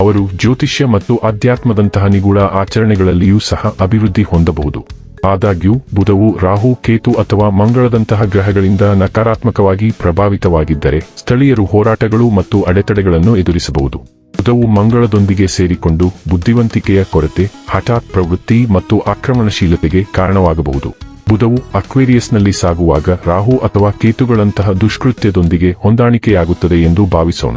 ಅವರು ಜ್ಯೋತಿಷ್ಯ ಮತ್ತು ಆಧ್ಯಾತ್ಮದಂತಹ ನಿಗೂಢ ಆಚರಣೆಗಳಲ್ಲಿಯೂ ಸಹ ಅಭಿವೃದ್ಧಿ ಹೊಂದಬಹುದು. ಆದಾಗ್ಯೂ, ಬುಧವು ರಾಹು, ಕೇತು ಅಥವಾ ಮಂಗಳದಂತಹ ಗ್ರಹಗಳಿಂದ ನಕಾರಾತ್ಮಕವಾಗಿ ಪ್ರಭಾವಿತವಾಗಿದ್ದರೆ, ಸ್ಥಳೀಯರು ಹೋರಾಟಗಳು ಮತ್ತು ಅಡೆತಡೆಗಳನ್ನು ಎದುರಿಸಬಹುದು. ಬುಧವು ಮಂಗಳದೊಂದಿಗೆ ಸೇರಿಕೊಂಡು ಬುದ್ಧಿವಂತಿಕೆಯ ಕೊರತೆ, ಹಠಾತ್ ಪ್ರವೃತ್ತಿ ಮತ್ತು ಆಕ್ರಮಣಶೀಲತೆಗೆ ಕಾರಣವಾಗಬಹುದು. ಬುಧವು ಅಕ್ವೇರಿಯಸ್ನಲ್ಲಿ ಸಾಗುವಾಗ ರಾಹು ಅಥವಾ ಕೇತುಗಳಂತಹ ದುಷ್ಕೃತ್ಯದೊಂದಿಗೆ ಹೊಂದಾಣಿಕೆಯಾಗುತ್ತದೆ ಎಂದು ಭಾವಿಸೋಣ.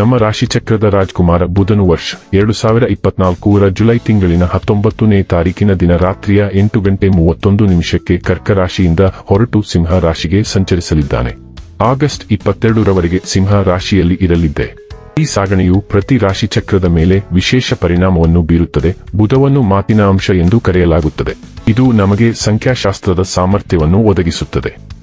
ನಮ್ಮ ರಾಶಿಚಕ್ರದ ರಾಜ್ಕುಮಾರ ಬುಧನು ವರ್ಷ ಎರಡು ಸಾವಿರ ಇಪ್ಪತ್ನಾಲ್ಕೂರ ಜುಲೈ ತಿಂಗಳಿನ ಹತ್ತೊಂಬತ್ತನೇ ತಾರೀಕಿನ ದಿನ ರಾತ್ರಿಯ ಎಂಟು ಗಂಟೆ ಮೂವತ್ತೊಂದು ನಿಮಿಷಕ್ಕೆ ಕರ್ಕ ರಾಶಿಯಿಂದ ಹೊರಟು ಸಿಂಹ ರಾಶಿಗೆ ಸಂಚರಿಸಲಿದ್ದಾನೆ. ಆಗಸ್ಟ್ ಇಪ್ಪತ್ತೆರಡರವರೆಗೆ ಸಿಂಹ ರಾಶಿಯಲ್ಲಿ ಇರಲಿದ್ದೆ. ಈ ಸಾಗಣೆಯು ಪ್ರತಿ ರಾಶಿಚಕ್ರದ ಮೇಲೆ ವಿಶೇಷ ಪರಿಣಾಮವನ್ನು ಬೀರುತ್ತದೆ. ಬುಧವನ್ನು ಮಾತಿನ ಅಂಶ ಎಂದು ಕರೆಯಲಾಗುತ್ತದೆ. ಇದು ನಮಗೆ ಸಂಖ್ಯಾಶಾಸ್ತ್ರದ ಸಾಮರ್ಥ್ಯವನ್ನು ಒದಗಿಸುತ್ತದೆ.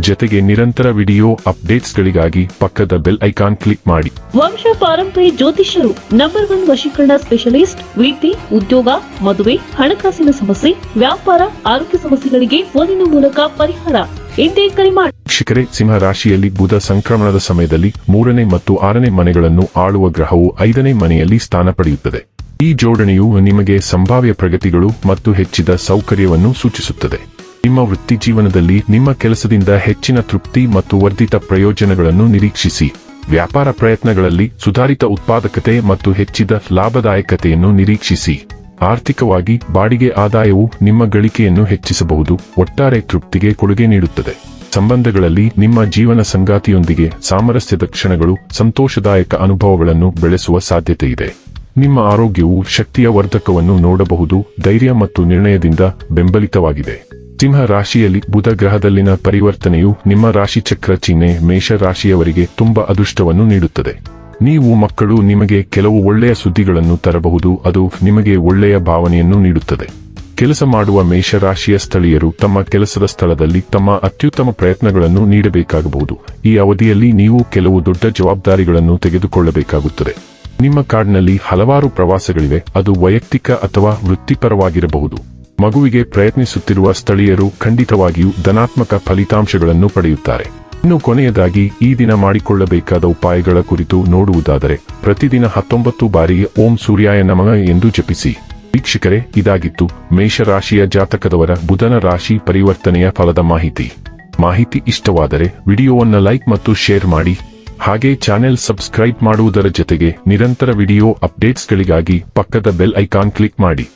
ಜೊತೆಗೆ ನಿರಂತರ ವಿಡಿಯೋ ಅಪ್ಡೇಟ್ಸ್ಗಳಿಗಾಗಿ ಪಕ್ಕದ ಬೆಲ್ ಐಕಾನ್ ಕ್ಲಿಕ್ ಮಾಡಿ. ವಂಶ ಪಾರಂಪರ್ಯ ಜ್ಯೋತಿಷ್ಯರು ನಂಬರ್ ಒನ್ ವಶೀಕರಣ ಸ್ಪೆಷಲಿಸ್ಟ್ ವೃತ್ತಿ ಉದ್ಯೋಗ ಮದುವೆ ಹಣಕಾಸಿನ ಸಮಸ್ಯೆ ವ್ಯಾಪಾರ ಆರೋಗ್ಯ ಸಮಸ್ಯೆಗಳಿಗೆ ಫೋನಿನ ಮೂಲಕ ಪರಿಹಾರ. ಇಂದೇ ಕರೆ ಮಾಡಿ ವೀಕ್ಷಕರೇ ಸಿಂಹ ರಾಶಿಯಲ್ಲಿ ಬುಧ ಸಂಕ್ರಮಣದ ಸಮಯದಲ್ಲಿ ಮೂರನೇ ಮತ್ತು ಆರನೇ ಮನೆಗಳನ್ನು ಆಳುವ ಗ್ರಹವು ಐದನೇ ಮನೆಯಲ್ಲಿ ಸ್ಥಾನ ಪಡೆಯುತ್ತದೆ. ಈ ಜೋಡಣೆಯು ನಿಮಗೆ ಸಂಭಾವ್ಯ ಪ್ರಗತಿಗಳು ಮತ್ತು ಹೆಚ್ಚಿದ ಸೌಕರ್ಯವನ್ನು ಸೂಚಿಸುತ್ತದೆ. ನಿಮ್ಮ ವೃತ್ತಿಜೀವನದಲ್ಲಿ ನಿಮ್ಮ ಕೆಲಸದಿಂದ ಹೆಚ್ಚಿನ ತೃಪ್ತಿ ಮತ್ತು ವರ್ಧಿತ ಪ್ರಯೋಜನಗಳನ್ನು ನಿರೀಕ್ಷಿಸಿ. ವ್ಯಾಪಾರ ಪ್ರಯತ್ನಗಳಲ್ಲಿ ಸುಧಾರಿತ ಉತ್ಪಾದಕತೆ ಮತ್ತು ಹೆಚ್ಚಿದ ಲಾಭದಾಯಕತೆಯನ್ನು ನಿರೀಕ್ಷಿಸಿ. ಆರ್ಥಿಕವಾಗಿ ಬಾಡಿಗೆ ಆದಾಯವು ನಿಮ್ಮ ಗಳಿಕೆಯನ್ನು ಹೆಚ್ಚಿಸಬಹುದು, ಒಟ್ಟಾರೆ ತೃಪ್ತಿಗೆ ಕೊಡುಗೆ ನೀಡುತ್ತದೆ. ಸಂಬಂಧಗಳಲ್ಲಿ ನಿಮ್ಮ ಜೀವನ ಸಂಗಾತಿಯೊಂದಿಗೆ ಸಾಮರಸ್ಯದ ಕ್ಷಣಗಳು ಸಂತೋಷದಾಯಕ ಅನುಭವಗಳನ್ನು ಬೆಳೆಸುವ ಸಾಧ್ಯತೆಯಿದೆ. ನಿಮ್ಮ ಆರೋಗ್ಯವು ಶಕ್ತಿಯ ವರ್ಧಕವನ್ನು ನೋಡಬಹುದು, ಧೈರ್ಯ ಮತ್ತು ನಿರ್ಣಯದಿಂದ ಬೆಂಬಲಿತವಾಗಿದೆ. ಸಿಂಹ ರಾಶಿಯಲ್ಲಿ ಬುಧ ಗ್ರಹದಲ್ಲಿನ ಪರಿವರ್ತನೆಯು ನಿಮ್ಮ ರಾಶಿ ಚಕ್ರ ಚಿಹ್ನೆ ಮೇಷ ರಾಶಿಯವರಿಗೆ ತುಂಬಾ ಅದೃಷ್ಟವನ್ನು ನೀಡುತ್ತದೆ. ನೀವು ಮಕ್ಕಳು ನಿಮಗೆ ಕೆಲವು ಒಳ್ಳೆಯ ಸುದ್ದಿಗಳನ್ನು ತರಬಹುದು, ಅದು ನಿಮಗೆ ಒಳ್ಳೆಯ ಭಾವನೆಯನ್ನು ನೀಡುತ್ತದೆ. ಕೆಲಸ ಮಾಡುವ ಮೇಷರಾಶಿಯ ಸ್ಥಳೀಯರು ತಮ್ಮ ಕೆಲಸದ ಸ್ಥಳದಲ್ಲಿ ತಮ್ಮ ಅತ್ಯುತ್ತಮ ಪ್ರಯತ್ನಗಳನ್ನು ನೀಡಬೇಕಾಗಬಹುದು. ಈ ಅವಧಿಯಲ್ಲಿ ನೀವು ಕೆಲವು ದೊಡ್ಡ ಜವಾಬ್ದಾರಿಗಳನ್ನು ತೆಗೆದುಕೊಳ್ಳಬೇಕಾಗುತ್ತದೆ. ನಿಮ್ಮ ಕಾರ್ಡ್ನಲ್ಲಿ ಹಲವಾರು ಪ್ರವಾಸಗಳಿವೆ, ಅದು ವೈಯಕ್ತಿಕ ಅಥವಾ ವೃತ್ತಿಪರವಾಗಿರಬಹುದು. ಮಗುವಿಗೆ ಪ್ರಯತ್ನಿಸುತ್ತಿರುವ ಸ್ಥಳೀಯರು ಖಂಡಿತವಾಗಿಯೂ ಧನಾತ್ಮಕ ಫಲಿತಾಂಶಗಳನ್ನು ಪಡೆಯುತ್ತಾರೆ. ಇನ್ನು ಕೊನೆಯದಾಗಿ, ಈ ದಿನ ಮಾಡಿಕೊಳ್ಳಬೇಕಾದ ಉಪಾಯಗಳ ಕುರಿತು ನೋಡುವುದಾದರೆ, ಪ್ರತಿದಿನ ಹತ್ತೊಂಬತ್ತು ಬಾರಿ ಓಂ ಸೂರ್ಯಾಯ ನಮಃ ಎಂದು ಜಪಿಸಿ. ವೀಕ್ಷಕರೇ, ಇದಾಗಿತ್ತು ಮೇಷರಾಶಿಯ ಜಾತಕದವರ ಬುಧನ ರಾಶಿ ಪರಿವರ್ತನೆಯ ಫಲದ ಮಾಹಿತಿ. ಮಾಹಿತಿ ಇಷ್ಟವಾದರೆ ವಿಡಿಯೋವನ್ನು ಲೈಕ್ ಮತ್ತು ಶೇರ್ ಮಾಡಿ. ಹಾಗೆ ಚಾನೆಲ್ ಸಬ್ಸ್ಕ್ರೈಬ್ ಮಾಡುವುದರ ಜೊತೆಗೆ ನಿರಂತರ ವಿಡಿಯೋ ಅಪ್ಡೇಟ್ಸ್ಗಳಿಗಾಗಿ ಪಕ್ಕದ ಬೆಲ್ ಐಕಾನ್ ಕ್ಲಿಕ್ ಮಾಡಿ.